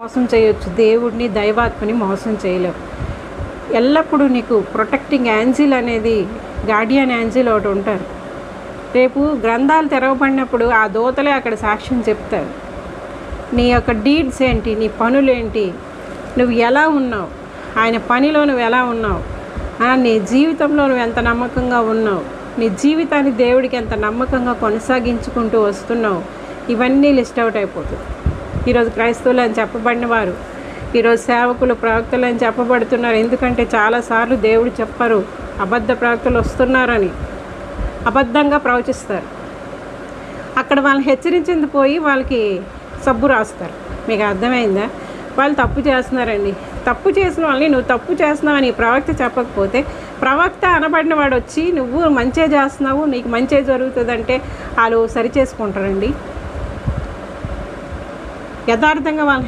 మోసం చేయొచ్చు. దేవుడిని దైవాత్మని మోసం చేయలేవు. ఎల్లప్పుడూ నీకు ప్రొటెక్టింగ్ యాంజిల్ అనేది గార్డియన్ యాంజిల్ ఒకటి ఉంటారు. రేపు గ్రంథాలు తెరవబడినప్పుడు ఆ దోతలే అక్కడ సాక్ష్యం చెప్తారు. నీ యొక్క డీడ్స్ ఏంటి? నీ పనులేంటి? నువ్వు ఎలా ఉన్నావు? ఆయన పనిలో నువ్వు ఎలా ఉన్నావు? ఆ, నీ జీవితంలో నువ్వు ఎంత నమ్మకంగా ఉన్నావు? నీ జీవితాన్ని దేవుడికి ఎంత నమ్మకంగా కొనసాగించుకుంటూ వస్తున్నావు? ఇవన్నీ లిస్ట్ అవుట్ అయిపోతుంది ఈరోజు క్రైస్తవులు అని చెప్పబడిన వారు. ఈరోజు సేవకులు ప్రవక్తలు అని చెప్పబడుతున్నారు. ఎందుకంటే చాలాసార్లు దేవుడు చెప్పరు అబద్ధ ప్రవక్తలు వస్తున్నారని. అబద్ధంగా ప్రవచిస్తారు. అక్కడ వాళ్ళని హెచ్చరించింది పోయి వాళ్ళకి సబ్బు రాస్తారు. మీకు అర్థమైందా? వాళ్ళు తప్పు చేస్తున్నారండి. తప్పు చేసిన వాళ్ళని నువ్వు తప్పు చేస్తున్నావని ప్రవక్త చెప్పకపోతే ప్రవక్త అనబడిన వాడు వచ్చి నువ్వు మంచే చేస్తున్నావు నీకు మంచే జరుగుతుందంటే వాళ్ళు సరి చేసుకుంటారండి యథార్థంగా వాళ్ళ